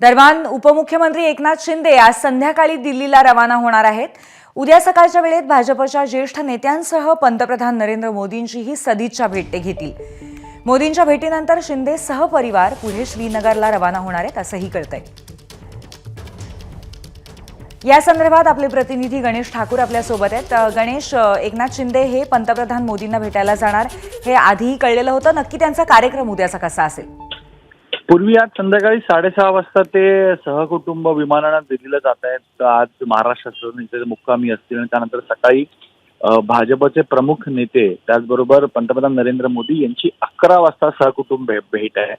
दरम्यान उपमुख्यमंत्री एकनाथ शिंदे आज संध्याकाळी दिल्लीला रवाना होणार आहेत. उद्या सकाळच्या वेळेत भाजपच्या ज्येष्ठ नेत्यांसह पंतप्रधान नरेंद्र मोदींचीही सदिच्छा भेट ते घेतील. मोदींच्या भेटीनंतर शिंदे सहपरिवार पुढे श्रीनगरला रवाना होणार आहेत असंही कळतंय. या संदर्भात आपले प्रतिनिधी गणेश ठाकूर आपल्यासोबत आहेत. गणेश एकनाथ शिंदे हे पंतप्रधान मोदींना भेटायला जाणार हे आधीही कळलेलं होतं. नक्की त्यांचा कार्यक्रम उद्याचा कसा असेल. पूर्वी आज संध्याकाळी साडेसहा वाजता ते सहकुटुंब विमानानं दिल्लीला जात आहेत. आज महाराष्ट्रात मुक्कामी असतील आणि त्यानंतर सकाळी भाजपचे प्रमुख नेते त्याचबरोबर पंतप्रधान नरेंद्र मोदी यांची अकरा वाजता सहकुटुंब भेट आहे.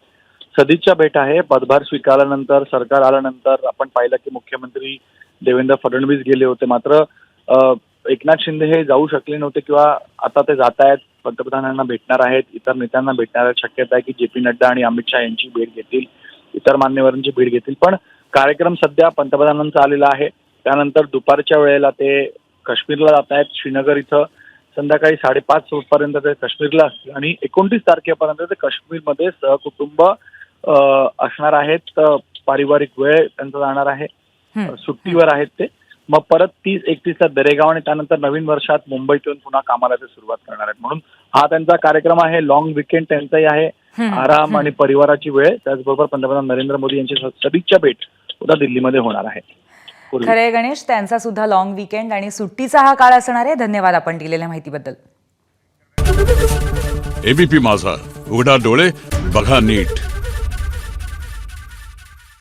सदिच्छा भेट आहे. पदभार स्वीकारल्यानंतर सरकार आल्यानंतर आपण पाहिलं की मुख्यमंत्री देवेंद्र फडणवीस गेले होते. मात्र एकनाथ शिंदे हे जाऊ शकले नव्हते किंवा आता ते जात आहेत. पंतप्रधानांना भेटणार आहेत इतर नेत्यांना भेटणार आहेत शक्यता आहे की जे पी नड्डा आणि अमित शहा यांची भेट घेतील इतर मान्यवरांची भेट घेतील. पण कार्यक्रम सध्या पंतप्रधानांचा आलेला आहे. त्यानंतर दुपारच्या वेळेला ते काश्मीरला जात आहेत श्रीनगर इथं. संध्याकाळी साडेपाच पर्यंत ते काश्मीरला असतील आणि एकोणतीस तारखेपर्यंत ते काश्मीरमध्ये सहकुटुंब असणार आहेत. पारिवारिक वेळ त्यांचा जाणार आहे. सुट्टीवर आहेत ते. मग परत तीस एकतीसला दरेगाव आणि त्यानंतर नवीन वर्षात मुंबईत येऊन पुन्हा कामाला ते सुरुवात करणार आहेत. म्हणून हा त्यांचा कार्यक्रम आहे. लॉंग विकेंड त्यांचाही आहे. हं, आराम. आणि परिवाराची वेळ. त्याचबरोबर पंतप्रधान नरेंद्र मोदी यांची सदिच्छा भेट उद्या दिल्लीमध्ये होणार आहे. खरे गणेश त्यांचा सुद्धा लॉंग विकेंड आणि सुट्टीचा हा काळ असणार आहे. धन्यवाद आपण दिलेल्या माहितीबद्दल. एबीपी माझा. उघडा डोळे बघा नीट.